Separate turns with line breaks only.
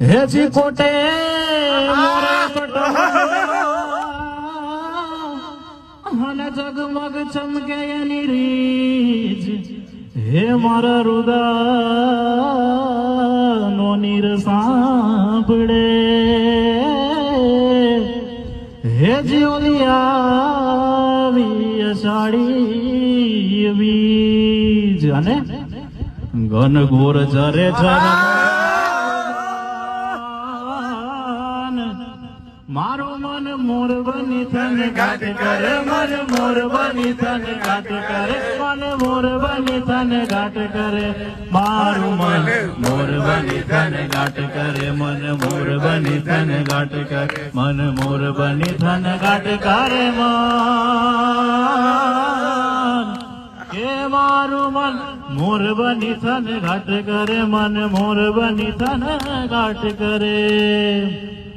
હેજી કોટે. અને જગમગ ચમકે એની રીજ. હે મારા રુદા નો નીર સાંભળે. હે જીવલિયા અષાઢી બીજ અને ઘન ઘોર જરે જગન મારું મન મોર બની તન ગાટ કરે, મન મોર બની તન ગાટ કરે, મન મોર બની તન ગાટ કરે. મારું મન મોર બની તન ગાટ કરે, મન મોર બની તન ગાટ કરે, મન મોર બની તન ગાટ કરે, મન. કે મારું મન મોર બની તન ઘાટ કરે, મન મોર બની તન ઘાટ કરે.